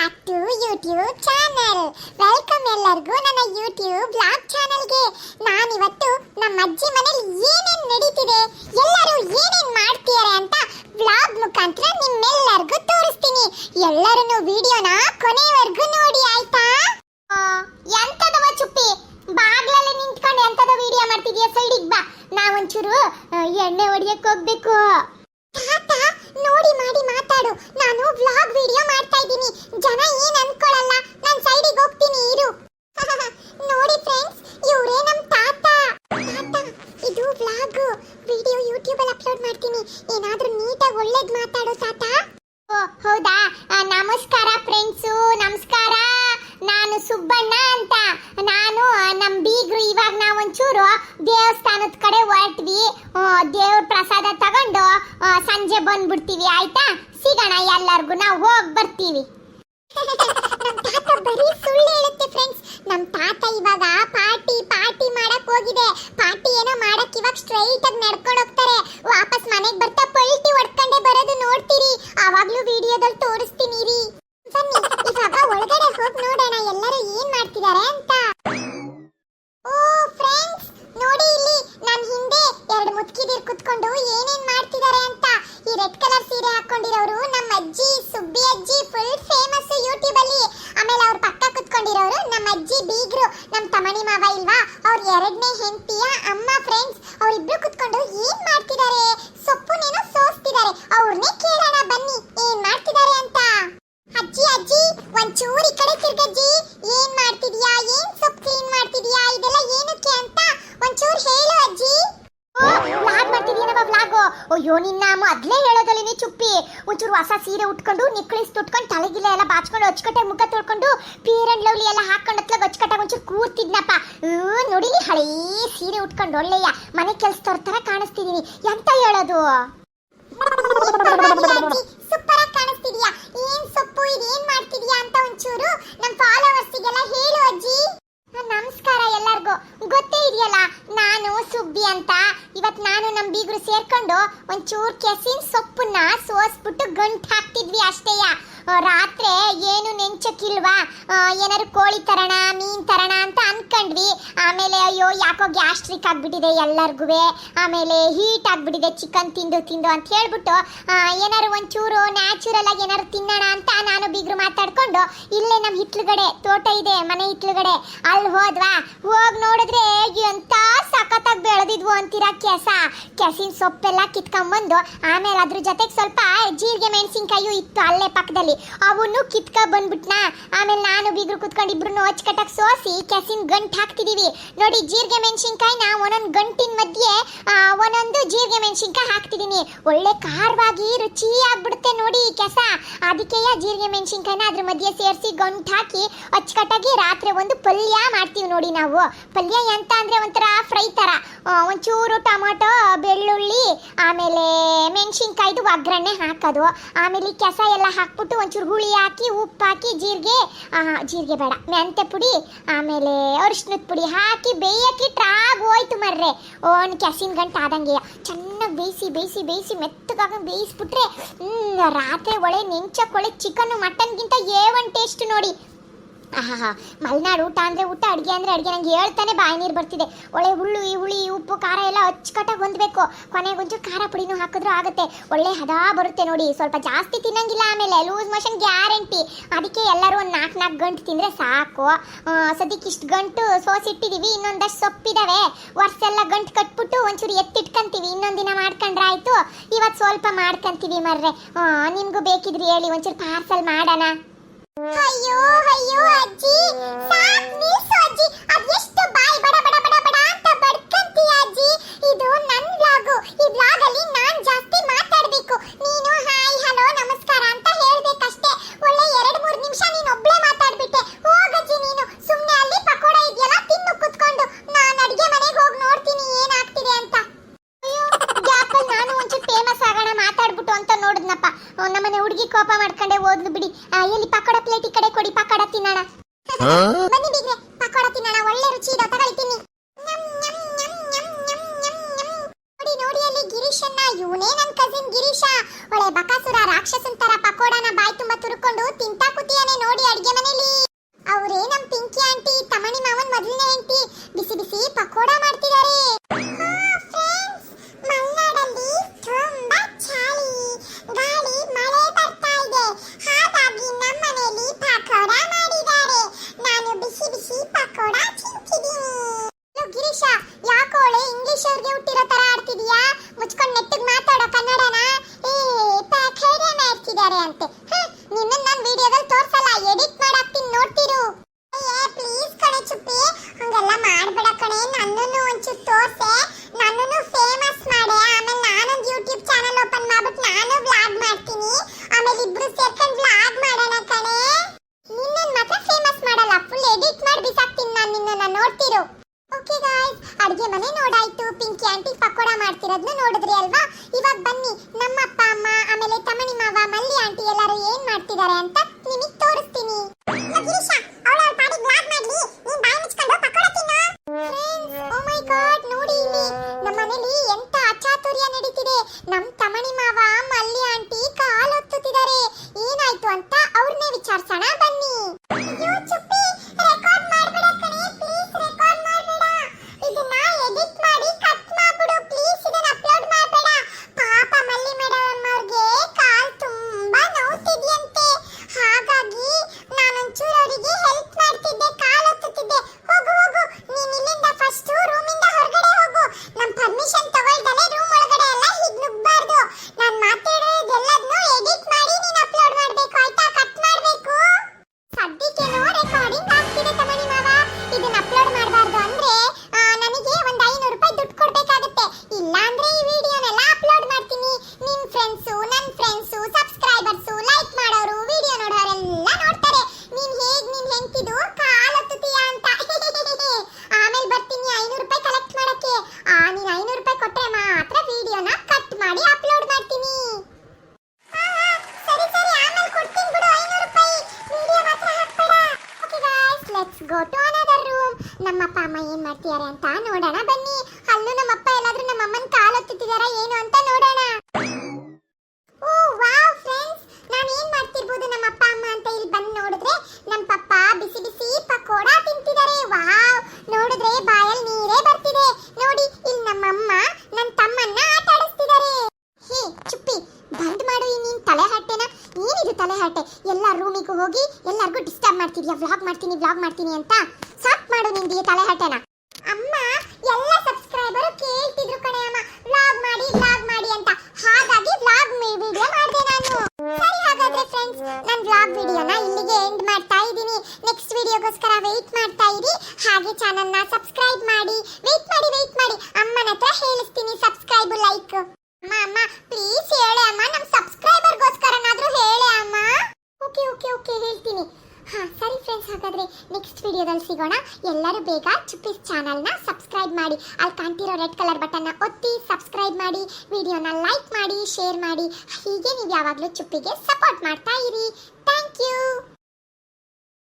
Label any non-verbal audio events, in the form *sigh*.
Back to YouTube channel welcome ಎಲ್ಲರಿಗೂ ನನ್ನ YouTube blog ನಾನು ನಾನಿವತ್ತು ನಮ್ಮ ಅಜ್ಜಿ ಮನೇಲಿ ಏನೇನು ನಡೀತಿದೆ, ಎಲ್ಲರೂ ಏನೇನು ಮಾಡ್ತಿದ್ದಾರೆ ಅಂತ ಬ್ಲಾಗ್ ಮುಖಾಂತರ ನಿಮ್ಮೆಲ್ಲರಿಗೂ ತೋರಿಸ್ತೀನಿ. ಎಲ್ಲರೂ ವಿಡಿಯೋನ ಕೊನೆವರೆಗೂ ನೋಡಿ, ಆಯ್ತಾ? ಎಂತದವ ಚುಪ್ಪಿ? ಬಾಗ್ಲಲ್ಲಿ ನಿಂತ್ಕೊಂಡು ಎಂತದ ವಿಡಿಯೋ ಮಾಡ್ತಿದ್ಯಾ? ಸೈಡಿಗೆ ಬಾ. ನಾವೊಂಚೂರು ಎಣ್ಣೆ ಹೊಡಿಯಕ್ಕೆ ಹೋಗ್ಬೇಕು. ತಾತ, ನೋಡಿ, ಮಾಡಿ ಮಾತಾಡು. ನಾನು ವ್ಲಾಗ್ ವಿಡಿಯೋ ಮಾಡ್ತಾ ಇದ್ದೀನಿ. ಸುಬ್ಬಣ್ಣ ಅಂತ. ನಾನು ನಮ್ಮ ಬೀಗರು ಇವಾಗ ನಾವೊಂಚೂರು ದೇವಸ್ಥಾನದ ಕಡೆ ಹೊರಟ್ವಿ. ದೇವ್ರ ಪ್ರಸಾದ ತಗೊಂಡು ಸಂಜೆ ಬಂದ್ಬಿಡ್ತೀವಿ, ಆಯ್ತಾ? ಸಿಗೋಣ ಎಲ್ಲರಿಗೂ, ನಾವು ಹೋಗಿ ಬರ್ತೀವಿ *laughs* ನಮ್ ತಾತ ಬರೀ ಸುಳ್ಳು ಹೇಳುತ್ತೆ ಫ್ರೆಂಡ್ಸ್ ನಮ್ ತಾತ ಇವಾಗ ಪಾರ್ಟಿ ಪಾರ್ಟಿ ಮಾಡಕ್ ಹೋಗಿದೆ ಪಾರ್ಟಿ ಏನೋ ಮಾಡಕ್ ಇವಾಗ ಸ್ಟ್ರೈಟ್ ಆಗಿ ನಡ್ಕೊಂಡು ಹೋಗ್ತಾರೆ ವಾಪಸ್ ಮನೆಗ್ ಬರ್ತಾ ಪಲ್ಟಿ ಹೊಡ್ಕೊಂಡೆ ಬರೋದು ನೋಡ್ತೀರಿ ಆವಾಗ್ಲೂ ವಿಡಿಯೋದಲ್ಲಿ ತೋರಿಸ್ತೀನಿ ರೀ ಬನ್ನಿ ಇವಾಗ ಒಳಗಡೆ ಹೋಗಿ ನೋಡೋಣ ಎಲ್ಲರೂ ಏನ್ ಮಾಡ್ತಿದ್ದಾರೆ ಅಂತ. ಓ ಫ್ರೆಂಡ್ಸ್ ನೋಡಿ ಇಲ್ಲಿ ನಾನು ಹಿಂದೆ ಎರಡು ಮುತ್ಕಿದಿರ್ ಕುತ್ಕೊಂಡು ಏನೇನ್ ಮಾಡ್ತಿದ್ದಾರೆ ಅಂತ. ಈ ರೆಡ್ ಕಲರ್ ಸೀರೆ ಹಾಕೊಂಡಿರೋರು ನಮ್ಮ ಅಜ್ಜಿ, ಸುಬ್ಬಿ ಅಜ್ಜಿ ಫುಲ್ ಫೇಮಸ್ ಯೂಟ್ಯೂಬ್ ಅಲ್ಲಿ. ಆಮೇಲೆ ಅವ್ರ ಪಕ್ಕ ಕುತ್ಕೊಂಡಿರೋರು ನಮ್ಮ ಅಜ್ಜಿ ಬೀಗ್ರು ನಮ್ಮ ತಮಣಿ ಮಾವ ಇಲ್ವಾ? ಅವ್ರ ಎರಡನೇ ಹೆಂಡತಿಯ ಅಮ್ಮ ಫ್ರೆಂಡ್ಸ್ ಅವ್ರಿಬ್ರು ಕುತ್ಕೊಂಡು ಏನ್ ಮಾಡ್ತಿದ್ದಾರೆ? ಅಯ್ಯೋ ನಿನ್ನ ಮೊದ್ಲೇ ಹೇಳೋದಲ್ಲಿ ನೀ ಚುಪ್ಪಿ. ಒಂಚೂರು ಹೊಸ ಸೀರೆ ಉಟ್ಕೊಂಡು ನಿಕ್ಳಿಸ್ ತುಟ್ಕೊಂಡು ತಲೆಗಿಲ್ಲ ಎಲ್ಲ ಬಾಚ್ಕೊಂಡು ಅಚ್ಚಕಟ್ಟೆ ಮುಖ ತೊಳ್ಕೊಂಡು ಪೀರ್ ಅಂಡ್ ಲವ್ಲಿ ಎಲ್ಲ ಹಾಕೊಂಡು ಹತ್ಲಾಗ ಅಚ್ಚುಕಟ್ಟಾಗ ಒಂಚೂರು ಕೂರ್ತಿದ್ನಪ್ಪ. ನೋಡಿ ನೋಡಿಲಿ ಹಳೇ ಸೀರೆ ಉಟ್ಕೊಂಡು ಒಳ್ಳೆಯ ಮನೆ ಕೆಲಸದವ್ರ ತರ ಕಾಣಿಸ್ತಿದೀನಿ. ಎಂತ ಹೇಳೋದು? ಸೂಪರ್ ಆಗಿ ಕಾಣಿಸ್ತಿದ್ಯಾ? ಏನ್ ಸೊಪ್ಪು ಇದೇನ್ ಮಾಡ್ತಿದ್ಯಾ ಅಂತ ಒಂಚೂರು ನಮ್ಮ ಫಾಲೋವರ್ಸಿಗೆಲ್ಲ ಹೇಳು ಅಜ್ಜಿ. ನಮಸ್ಕಾರ ಎಲ್ಲರಿಗೂ. ಗೊತ್ತೇ ಇದೆಯಲ್ಲ, ನಾನು ಸುಬ್ಬಿ ಅಂತ. ಇವತ್ ನಾನು ನಮ್ ಬೀಗರು ಸೇರ್ಕೊಂಡು ಒಂಚೂರ್ ಕೆಸಿನ ಸೊಪ್ಪನ್ನ ಸೋಸ್ಬಿಟ್ಟು ಗಂಟು ಹಾಕ್ತಿದ್ವಿ ಅಷ್ಟೇಯ. ರಾತ್ರಿ ಏನು ನೆಂಚಕ್ಕಿಲ್ವಾ? ಏನಾದ್ರು ಕೋಳಿ ತರಣ, ಮೀನ್ ತರಣ ಅಂತ ಅನ್ಕೊಂಡ್ವಿ. ಆಮೇಲೆ ಅಯ್ಯೋ, ಯಾಕೋ ಗ್ಯಾಸ್ಟ್ರಿಕ್ ಆಗಿಬಿಟ್ಟಿದೆ ಎಲ್ಲರಿಗೂ ಆಮೇಲೆ ಹೀಟ್ ಆಗ್ಬಿಟ್ಟಿದೆ, ಚಿಕನ್ ತಿಂದು ತಿಂದು ಅಂತ ಹೇಳ್ಬಿಟ್ಟು ಏನಾದ್ರು ಒಂಚೂರು ನ್ಯಾಚುರಲ್ ಆಗಿ ಏನಾದ್ರು ತಿನ್ನೋಣ ಅಂತ ನಾನು ಬೀಗರು ಮಾತಾಡ್ಕೊಂಡು, ಇಲ್ಲೇ ನಮ್ಮ ಹಿತ್ಲುಗಡೆ, ತೋಟ ಇದೆ, ಮನೆ ಹಿತ್ಲುಗಡೆ, ಅಲ್ಲಿ ಹೋದ್ವಾ? ಹೋಗಿ ನೋಡಿದ್ರೆ ಎಂತ ಸಖತ್ತಾಗಿ ಬೆಳೆದಿದ್ವು ಅಂತೀರಾ ಕೆಸ. ಕೆಸಿನ ಸೊಪ್ಪೆಲ್ಲ ಕಿತ್ಕೊಂಬಂದು, ಆಮೇಲೆ ಅದ್ರ ಜೊತೆಗೆ ಸ್ವಲ್ಪ ಜೀರಿಗೆ ಮೆಣಸಿನ್ಕಾಯಿ ಇತ್ತು ಅಲ್ಲೇ ಪಕ್ಕದಲ್ಲಿ ಅವನ್ನು ಕಿತ್ಕ ಬಂದ್ಬಿಟ್ನ? ಆಮೇಲೆ ನಾನು ಬೀಗ್ರು ಕುತ್ಕೊಂಡು ಇಬ್ರು ಅಚ್ಚಕಟ್ಟಾಗಿ ಸೋಸಿ ಕೆಸಿನ ಗಂಟು ಹಾಕ್ತಿದೀವಿ. ನೋಡಿ ಜೀರಿಗೆ ಮೆಣಸಿನ್ಕಾಯಿನ ಒಂದೊಂದು ಗಂಟಿನ ಮಧ್ಯೆ ಒಂದೊಂದು ಜೀರಿಗೆ ಮೆಣಸಿನ್ಕಾಯಿ ಹಾಕ್ತಿದೀನಿ. ಒಳ್ಳೆ ಖಾರವಾಗಿ ರುಚಿ ಆಗ್ಬಿಡುತ್ತೆ ನೋಡಿ ಈ ಕೆಸ. ಅದಕ್ಕೆ ಜೀರಿಗೆ ಮೆಣಸಿನ್ಕಾಯಿನ ಅದ್ರ ಮಧ್ಯೆ ಸೇರಿಸಿ ಗಂಟು ಹಾಕಿ ಅಚ್ಚಕಟ್ಟಾಗಿ ರಾತ್ರಿ ಒಂದು ಪಲ್ಯ ಮಾಡ್ತೀವಿ ನೋಡಿ ನಾವು. ಪಲ್ಯ ಎಂತ ಅಂದ್ರೆ ಒಂಥರ ಫ್ರೈ ತರ. ಆ, ಒಂಚೂರು ಟೊಮೊಟೊ ಬೆಳ್ಳುಳ್ಳಿ ಆಮೇಲೆ ಮೆಣಸಿನ್ಕಾಯ್ದು ಒಗ್ಗರಣೆ ಹಾಕೋದು. ಆಮೇಲೆ ಕೆಸ ಎಲ್ಲ ಹಾಕ್ಬಿಟ್ಟು ಒಂಚೂರು ಹುಳಿ ಹಾಕಿ, ಉಪ್ಪು ಹಾಕಿ, ಜೀರಿಗೆ ಜೀರಿಗೆ ಬೇಡ ಮೆಂತೆ ಪುಡಿ, ಆಮೇಲೆ ಅರಿಶಿನದ ಪುಡಿ ಹಾಕಿ ಬೇಯಕ್ಕಿಟ್ರಾಗ ಹೋಯ್ತು ಮರ್ರೆ. ಒಂದು ಕೆಸಿನ ಗಂಟೆ ಆದಂಗೆ. ಚೆನ್ನಾಗಿ ಬೇಯಿಸಿ ಬೇಯಿಸಿ ಬೇಯಿಸಿ ಮೆತ್ತಗಾಗಿ ಬೇಯಿಸ್ಬಿಟ್ರೆ ರಾತ್ರಿ ಒಳೆ ನೆಂಚಕ್ಕೆ ಒಳ್ಳೆ ಚಿಕನ್ ಮಟನ್ಗಿಂತ ಏ ಒನ್ ಟೇಸ್ಟ್ ನೋಡಿ. ಮಲೆನಾಡು ಊಟ ಅಂದರೆ ಊಟ, ಅಡುಗೆ ಅಂದ್ರೆ ಅಡುಗೆ. ನಂಗೆ ಹೇಳ್ತಾನೆ ಬಾಯಿ ನೀರು ಬರ್ತಿದೆ. ಒಳ್ಳೆ ಹುಳ್ಳು, ಈ ಹುಳಿ ಉಪ್ಪು, ಖಾರ ಎಲ್ಲ ಅಚ್ಚುಕಟ್ಟಾಗಿ ಹೊಂದಬೇಕು. ಕೊನೆಗೊಂಚೂರು ಖಾರ ಪುಡಿನೂ ಹಾಕಿದ್ರು ಆಗುತ್ತೆ. ಒಳ್ಳೆ ಹದ ಬರುತ್ತೆ ನೋಡಿ. ಸ್ವಲ್ಪ ಜಾಸ್ತಿ ತಿನ್ನಂಗಿಲ್ಲ ಆಮೇಲೆ. Loose motion guarantee. ಅದಕ್ಕೆ ಎಲ್ಲರೂ ಒಂದು ನಾಲ್ಕು ನಾಲ್ಕು ಗಂಟು ತಿಂದರೆ ಸಾಕು. ಸದ್ಯಕ್ಕೆ ಇಷ್ಟು ಗಂಟು ಸೋಸಿಟ್ಟಿದ್ದೀವಿ ಇನ್ನೊಂದಷ್ಟು ಸೊಪ್ಪಿದಾವೆ. ವರ್ಷ ಎಲ್ಲ ಗಂಟು ಕಟ್ಬಿಟ್ಟು ಒಂಚೂರು ಎತ್ತಿಟ್ಕೊಂತೀವಿ. ಇನ್ನೊಂದು ದಿನ ಮಾಡ್ಕೊಂಡ್ರೆ ಆಯಿತು. ಇವತ್ತು ಸ್ವಲ್ಪ ಮಾಡ್ಕಂತೀವಿ ಮರ್ರೆ. ನಿಮ್ಗೂ ಬೇಕಿದ್ರೆ ಹೇಳಿ. ಒಂಚೂರು ಪಾರ್ಸಲ್ ಮಾಡೋಣ. ಅಯ್ಯೋ ಅಯ್ಯೋ, ಅಜ್ಜಿ. ಸಾಕ್ ನಿಲ್ಸು ಅಜ್ಜಿ. ಬಡ ಬಡ ಬಡ ಬಡ ಅಂತ ಅಜ್ಜಿ. ಇದು ನನ್ನ ಬ್ಲಾಗು ಈ ಬ್ಲಾಗಲ್ಲಿ ನಾನ್ ಜಾಸ್ತಿ ಮಾತಾಡಬೇಕು. ನೀನು ಹಾಯ್, ಹಲೋ, ನಮಸ್ಕಾರ ಬನ್ನಿ ಬೀಗ್ರೆ, ಪಕೋಡ ತಿನ್ನೋಣ, ಒಳ್ಳೆ ರುಚಿ ಇದೆ ತಗೊಳ್ತೀನಿ ನೋಡಿ ನೋಡಿ ಅಲ್ಲಿ ಗಿರೀಶಣ್ಣ ಇವನೇ ನನ್ನ ಕಸಿನ್ ಗಿರೀಶ. ಒಳ್ಳೆ ಬಕಾಸುರ, ರಾಕ್ಷಸನ್ ತರ ಪಕೋಡನ ಬಾಯಿ ತುಂಬಾ ತುರುಕೊಂಡು ತಿಂತಾ ಕೂತಿಯಾನೆ ನೋಡಿ ಅಡಿಗೆ ಮನೇಲಿ. ಅವರೇ ನಮ್ ಪಿಂಕಿ ಆಂಟಿ, ತಮಣಿ ಮಾವನ್ ಮೊದಲನೇ ಕೂಡ ಚಿಂತಿದೀನಿ ಗಿರೀಶ ಯಾಕೋಳೆ ಇಂಗ್ಲಿಷ್ ಅವರಿಗೆ ಹುಟ್ಟಿರೋ ತರ ಆಡ್ತಿದೀಯಾ? ಮುಚ್ಕೊಂಡು ನೆಟ್ಟಿಗೆ ಮಾತಾಡೋ ಕನ್ನಡನ? ಏ ಖೈರ್ಯ ಮಾಡ್ತಿದ್ದಾರೆ ಅಂತೆ? ನಿನ್ನ ನಾನು ವಿಡಿಯೋದಲ್ಲಿ ತೋರ್ಸಲ್ಲ ಎಡಿಟ್ ಮಾಡಾಕ್ತೀನಿ, ನೋಡ್ತಿರು. ಏ ಪ್ಲೀಸ್ ಕಣೆ ಚುಪ್ಪಿ, ಹಂಗೆಲ್ಲ ಮಾಡ್ಬೇಡ ಕಣೆ, ನನ್ನನ್ನು ಒಂಚೂರು ತೋರ್ಸೆ. ಅಡ್ಗೆ ಮನೆ ನೋಡಾಯ್ತು. ಪಿಂಕಿ ಆಂಟಿ ಪಕೋಡ ಮಾಡ್ತಿರೋದ್ನ ನೋಡಿದ್ರಿ ಅಲ್ವಾ? ಇವಾಗ ಬನ್ನಿ ನಮ್ಮ ಅಪ್ಪ ಅಮ್ಮ, ಆಮೇಲೆ ತಮಣಿ ಮಾವ, ಮಲ್ಲಿ ಆಂಟಿ ಎಲ್ಲರೂ ಏನ್ ಮಾಡ್ತಿದ್ದಾರೆ ಅಂತ ನಿಮಗೆ ತೋರಿಸ್ತೀನಿ. ನಮ್ಮಪ್ಪ, ಅಮ್ಮ ಏನ್ ಮಾಡ್ತಿದ್ದಾರೆ ಅಂತ ನೋಡೋಣ. ಬನ್ನಿ, ಅಲ್ಲೂ ನಮ್ಮಪ್ಪ ಎಲ್ಲಾದ್ರೂ ನಮ್ಮ ಅಮ್ಮನ ಕಾಲ್ ಹತ್ತಿದಾರ ಏನು ಅಂತ ನೋಡೋಣ. ಓ, ವಾವ್ ಫ್ರೆಂಡ್ಸ್, ನಾನು ಏನ್ ಮಾಡ್ತಿರ್ಬೋದು ನಮ್ಮ ಅಪ್ಪ ಅಮ್ಮ ಅಂತ ಇಲ್ಲಿ ಬಂದು ನೋಡಿದ್ರೆ ನಮ್ಮ ಪಪ್ಪ ಬಿಸಿ ಬಿಸಿ ಪಕೋಡ ತಿಂತಿದ್ದಾರೆ. ವಾವ್, ನೋಡಿದ್ರೆ ಬಾಯಲ್ಲಿ ನೀರೇ ಬರ್ತಿದೆ. ನೋಡಿ, ಇಲ್ಲಿ ನಮ್ಮಮ್ಮ ನನ್ನ ತಮ್ಮನ್ನ ಆಟ ಆಡಿಸ್ತಿದ್ದಾರೆ. ಹೇ, ಚುಪ್ಪಿ, ಬಂದ್ ಮಾಡು ಈ ನೀನ್ ತಲೆ ಹಟ್ಟೆನ ಏನಿದು ತಲೆ ಹಟ್ಟೆ ಎಲ್ಲ ರೂಮಿಗೂ ಹೋಗಿ ಎಲ್ಲರಿಗೂ ಡಿಸ್ಟರ್ಬ್ ಮಾಡ್ತಿದ್ಯಾ? ವ್ಲಾಗ್ ಮಾಡ್ತೀನಿ ವ್ಲಾಗ್ ಮಾಡ್ತೀನಿ ಅಂತ. ಮಾಡು ನಿಂದು ತಲೆ ಹಟ್ಟೆನ ಅಮ್ಮ, ಎಲ್ಲ ಸಬ್ಸ್ಕ್ರೈಬರ್ ಕೇಳ್ತಿದ್ರು ಕಣೆ ಅಮ್ಮ. ವ್ಲಾಗ್ ಮಾಡಿ ವ್ಲಾಗ್ ಮಾಡಿ ಅಂತ. ಹಾಗಾಗಿ ವ್ಲಾಗ್ ವಿಡಿಯೋ ಮಾಡಿದೆ ನಾನು. ಸರಿ ಹಾಗಾದ್ರೆ ಫ್ರೆಂಡ್ಸ್ ನಾನು ವ್ಲಾಗ್ ವಿಡಿಯೋನ ಇಲ್ಲಿಗೆ ಎಂಡ್ ಮಾಡ್ತಾ ಇದ್ದೀನಿ. ನೆಕ್ಸ್ಟ್ ವಿಡಿಯೋಗೋಸ್ಕರ ವೆಯ್ಟ್ ಮಾಡ್ತಾ ಇರಿ. ಹಾಗೆ ಚಾನಲ್ನ ಸಬ್ಸ್ಕ್ರೈಬ್ ಮಾಡಿ. ವೆಯ್ಟ್ ಮಾಡಿ ವೆಯ್ಟ್ ಮಾಡಿ. ಅಮ್ಮನ ಹತ್ರ ಹೇಳಿಸ್ತೀನಿ ಸಬ್ಸ್ಕ್ರೈಬ್ ಲೈಕ್ ಅಮ್ಮ ಅಮ್ಮ ಪ್ಲೀಸ್ ಹೇಳೆ ಅಮ್ಮ. ನಮ್ಮ ಸಬ್ಸ್ಕ್ರೈಬರ್ಗೋಸ್ಕರನಾದರೂ ಹೇಳೆ ಅಮ್ಮ. ಓಕೆ ಓಕೆ ಓಕೆ ಹೇಳ್ತೀನಿ. ಹಾ, ಸರಿ ಫ್ರೆಂಡ್ಸ್ ಹಾಗಾದ್ರೆ ನೆಕ್ಸ್ಟ್ ವಿಡಿಯೋದಲ್ಲಿ ಸಿಗೋಣ. ಎಲ್ಲರೂ ಬೇಗ ಚುಪ್ಪಿಸ್ ಚಾನಲ್ನ ಸಬ್ಸ್ಕ್ರೈಬ್ ಮಾಡಿ. ಅಲ್ಲಿ ಕಾಣ್ತಿರೋ ರೆಡ್ ಕಲರ್ ಬಟನ್ನ ಒತ್ತಿ ಸಬ್ಸ್ಕ್ರೈಬ್ ಮಾಡಿ. ವಿಡಿಯೋನ ಲೈಕ್ ಮಾಡಿ ಶೇರ್ ಮಾಡಿ. ಹೀಗೆ ನೀವು ಯಾವಾಗಲೂ ಚುಪ್ಪಿಗೆ ಸಪೋರ್ಟ್ ಮಾಡ್ತಾ ಇರಿ. Thank you